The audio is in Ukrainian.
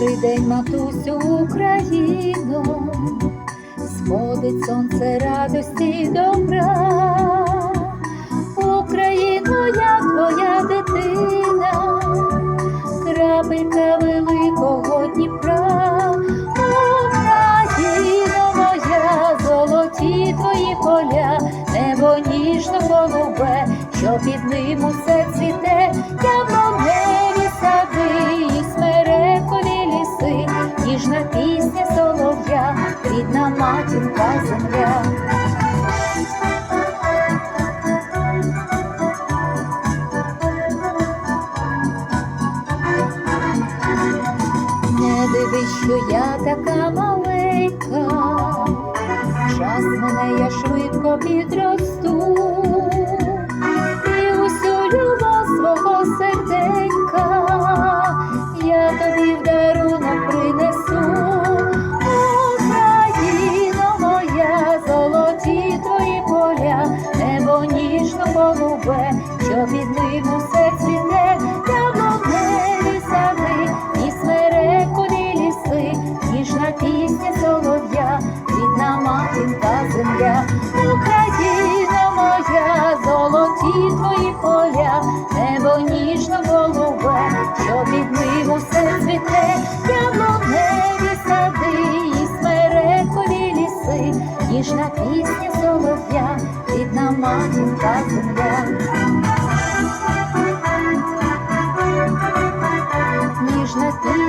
день, матусю Україно, сходить сонце радості добра. Україно, я твоя дитина, крапелька великого Дніпра, Україно моя, золоті твої поля, небо ніжно голубе, що під ним усе цвіте, яблуневі сади рідна матінка земля. Не дивись, що я така маленька, час мене я швидко підросту, голубе, що під ним усе цвіте, яблуневі сади і смерекові ліси, ніжна пісня солов'я, рідна матінка земля, Україна моя, золоті твої поля, небо ніжно голубе, що під ним усе цвіте, яблуневі сади і смерекові ліси, ніжна пісня солов'я, матінка земля. Ніжна